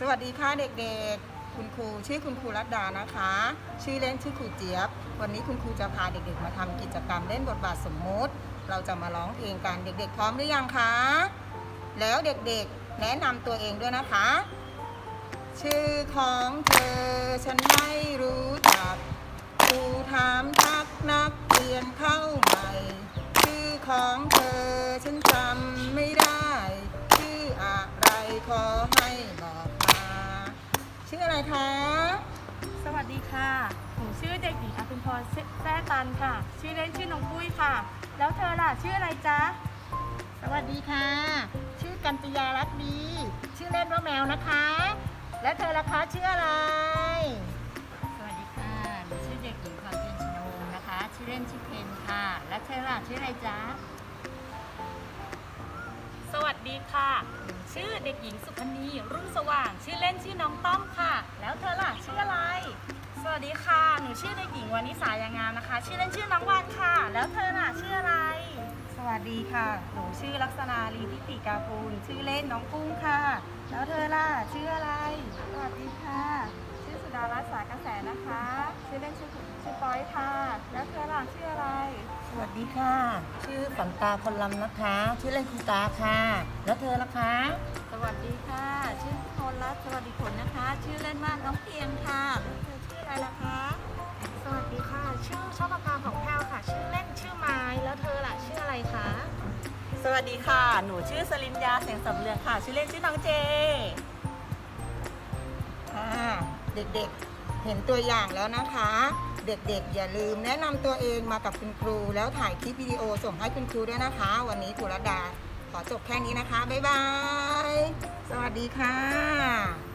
สวัสดีค่ะเด็กๆ คุณครูชื่อคุณครูรัตดานะคะ ชื่อเล่นชื่อครูเจี๊ยบ วันนี้คุณครูจะพาเด็กๆ มาทำกิจกรรมเล่นบทบาทสมมุติ เราจะมาร้องเพลงกันเด็กๆ พร้อมหรือยังคะ แล้วเด็กๆ แนะนำตัวเองด้วยนะคะ ชื่อของเธอฉันไม่รู้จัก ครูถามทักนักเรียนเข้าใหม่ ชื่อของเธอฉันจำไม่ได้ ชื่ออะไรขอให้บอก ชื่ออะไรคะ สวัสดีค่ะ หนูชื่อเด็กหญิงอภิมพรแท้ตันค่ะ ชื่อเล่นชื่อน้องปุ้ยค่ะ แล้วเธอล่ะชื่ออะไรจ๊ะ สวัสดีค่ะ ชื่อกันติยารักดี ชื่อเล่นว่าแมวนะคะ และเธอล่ะคะชื่ออะไร สวัสดีค่ะหนูชื่อเด็กหญิงพรเพ็ญชนงนะคะ ชื่อเล่นชื่อเพนค่ะ และเธอล่ะชื่ออะไรจ๊ะ สวัสดีค่ะหนูชื่อเด็กหญิงสุพนีรุ่งสว่าง ชื่อเล่นชื่อน้องต้อมค่ะ แล้วเธอล่ะชื่ออะไร ส วัสดีค่ะ หนูชื่อเด็กหญิงวานิสายางามนะคะ ชื่อเล่นชื่อน้องวันค่ะ แล้วเธอล่ะชื่ออะไร สวัสดีค่ะ หนูชื่อลักษณาลีทิติกาปูลชื่อเล่นน้องกุ้งค่ะ แล้วเธอล่ะชื่ออะไร สวัสดีค่ะ ชื่อสุดารัตน์สากระแสนะคะ ชื่อเล่นชื่อชื่อปอยค่ะ แล้วเธอล่ะชื่ออะไร สวัสดีค่ะ ชื่อฝันตาคนลำนะคะ ชื่อเล่นคุณตาค่ะ แล้วเธอล่ะคะ สวัสดีค่ะ ชื่อพลรัตน์สวัสดีผลนะคะ ชื่อเล่นว่าน้องเพียงค่ะ วัสดีค่ะ หนูชื่อสลินยาแสงสำเรืองค่ะ ชื่อเล่นชื่อน้องเจค่ะเด็กๆ เห็นตัวอย่างแล้วนะคะ เด็กๆ อย่าลืมแนะนำตัวเองมากับคุณครู แล้วถ่ายคลิปวิดีโอส่งให้คุณครูด้วยนะคะ วันนี้ครูรดาขอจบแค่นี้นะคะ บ๊ายบาย สวัสดีค่ะ